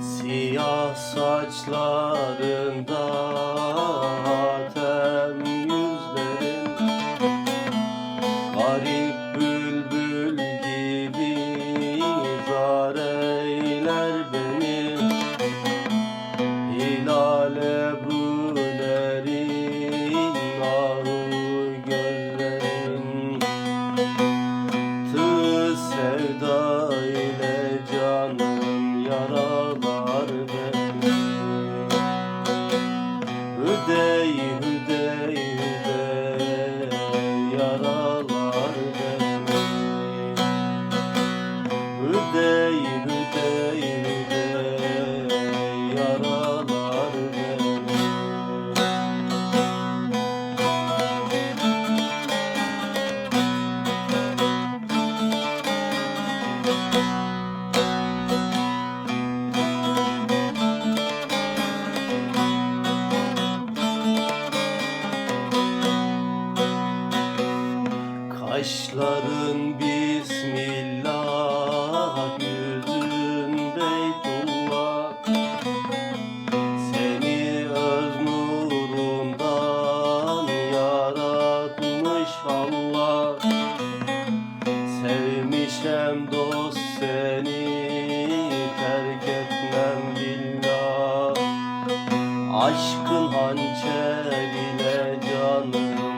Siyah saçlarında Alın bismillah yüzün beytullah Seni öz nurundan yaratmış Allah. Sevmişem dost seni terk etmem billah. Aşkın hançeriyle canım